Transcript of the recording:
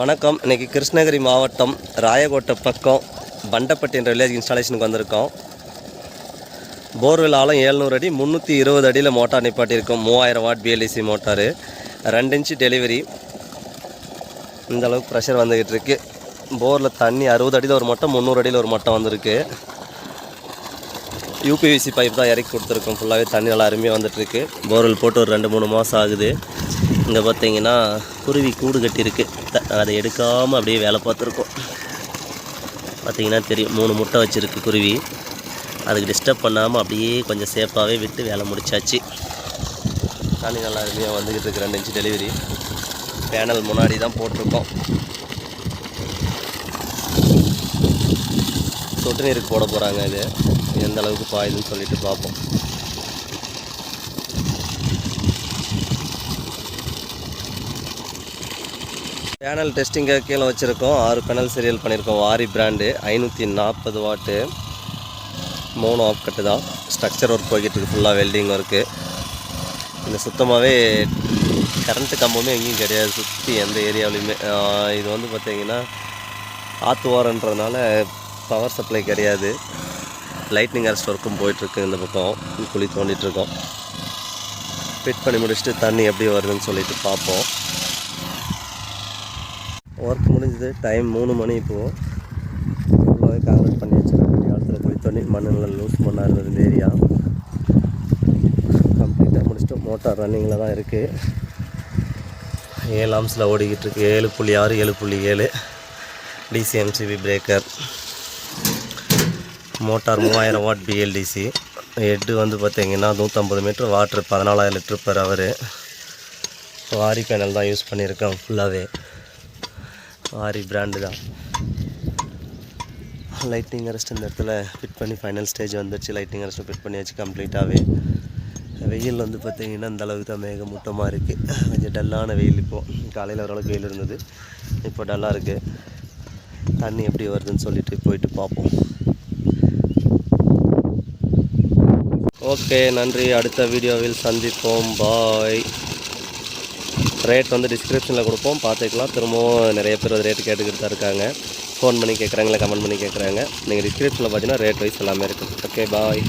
வணக்கம். இன்றைக்கி கிருஷ்ணகிரி மாவட்டம் ராயகோட்டை பக்கம் பண்டப்பட்டி என்ற வில்லேஜ் இன்ஸ்டாலேஷனுக்கு வந்திருக்கோம். போர்வெல் ஆழம் ஏழ்நூறு அடி முந்நூற்றி இருபது அடியில் மோட்டார் நிப்பாட்டியிருக்கோம். மூவாயிரம் வாட் பிஎல்இசி மோட்டாரு. ரெண்டு இன்ச்சு டெலிவரி இந்த அளவுக்கு ப்ரெஷர் வந்துக்கிட்டு இருக்கு. போரில் தண்ணி அறுபது அடியில் ஒரு மட்டம் முந்நூறு அடியில் ஒரு மட்டம் வந்திருக்கு. யூபிவிசி பைப் தான் இறக்கி கொடுத்துருக்கோம். ஃபுல்லாகவே தண்ணி நல்லா அருமையாக வந்துட்டுருக்கு போர்வெல் போட்டு ஒரு ரெண்டு மூணு மாதம் ஆகுது. இங்கே பார்த்தீங்கன்னா குருவி கூடு கட்டியிருக்கு. த- அதை எடுக்காமல் அப்படியே வேலை பார்த்துருக்கோம். பார்த்தீங்கன்னா தெரியும் மூணு முட்டை வச்சுருக்கு குருவி. அதுக்கு டிஸ்டர்ப் பண்ணாமல் அப்படியே கொஞ்சம் சேஃபாகவே விட்டு வேலை முடிச்சாச்சு. தண்ணி நல்லா அருமையாக வந்துக்கிட்டு இருக்கு ரெண்டு இன்ச்சு டெலிவரி பேனல் முன்னாடி தான் போட்டிருக்கோம். சொட்டு நீருக்கு போட போகிறாங்க இது. எந்த அளவுக்கு பாயுதுன்னு சொல்லிட்டு பார்ப்போம். பேனல் டெஸ்டிங்காக கீழே வச்சுருக்கோம். ஆறு பேனல் சீரியல் பண்ணியிருக்கோம் வாரி பிராண்டு ஐநூற்றி நாற்பது வாட்டு மூணு ஆஃப் கட்டு தான். ஸ்ட்ரக்சர் ஒர்க் போய்கிட்டு ஃபுல்லாக வெல்டிங் ஒர்க்கு இந்த சுத்தமாகவே கரண்ட்டு கம்பமே எங்கேயும் கிடையாது. சுற்றி எந்த ஏரியாவிலையுமே இது வந்து பார்த்தீங்கன்னா ஆற்று ஓரன்றதுனால பவர் சப்ளை கிடையாது. லைட்னிங் அரெஸ்ட் ஒர்க்கும் போயிட்டுருக்கு இந்த பக்கம். குழி தோண்டிகிட்ருக்கோம் ஃபிட் பண்ணி முடிச்சுட்டு தண்ணி எப்படி வருதுன்னு சொல்லிட்டு பார்ப்போம். ஒர்க் முடிஞ்சது. டைம் மூணு மணி இப்போது ஃபுல்லாகவே காங்கிரீட் பண்ணி வச்சுருக்காங்க காலத்தில் போய் தண்ணி மண்ணில் லூஸ் மண்ணாக இருந்தது இந்த ஏரியா கம்ப்ளீட்டாக முடிச்சுட்டு மோட்டார் ரன்னிங்கில் தான் இருக்குது ஏழு ஆம்ஸில் ஓடிக்கிட்டு இருக்கு. ஏழு புள்ளி ஆறு ஏழு புள்ளி ஏழு. டிசிஎம்சிபி பிரேக்கர் மோட்டார் மூவாயிரம் வாட் பிஎல்டிசி ஹெட்டு வந்து பார்த்திங்கன்னா நூற்றம்பது மீட்ரு வாட்ரு பதினாலாயிரம் litre per hour Waaree panel தான் யூஸ் பண்ணியிருக்கேன் ஃபுல்லாகவே ஆரி பிராண்டு தான். லைட்னிங் அரெஸ்ட் இந்த இடத்துல ஃபிட் பண்ணி ஃபைனல் ஸ்டேஜ் வந்துடுச்சு லைட்னிங் அரெஸ்ட் ஃபிட் பண்ணியாச்சு கம்ப்ளீட்டாகவே வெயில் வந்து பார்த்தீங்கன்னா அந்த அளவுக்கு தான் மேகமூட்டமாக இருக்குது கொஞ்சம் டல்லான வெயில் இப்போது காலையில் ஓரளவுக்கு வெயில் இருந்தது. இப்போ டல்லாக இருக்குது தண்ணி எப்படி வருதுன்னு சொல்லிட்டு போயிட்டு பார்ப்போம். ஓகே நன்றி. அடுத்த வீடியோவில் சந்திப்போம். பாய் ரேட் வந்து டிஸ்கிரிப்ஷனில் கொடுப்போம். பார்த்துக்கலாம். திரும்பவும் நிறைய பேர் அது ரேட்டு கேட்டுக்கிட்டு தான் இருக்காங்க. ஃபோன் பண்ணி கேட்குறாங்களா கமெண்ட் பண்ணி கேட்குறாங்க நீங்கள் டிஸ்கிரிப்ஷனில் பார்த்தீங்கன்னா ரேட் வைஸ் எல்லாமே இருக்குது ஓகே பாய்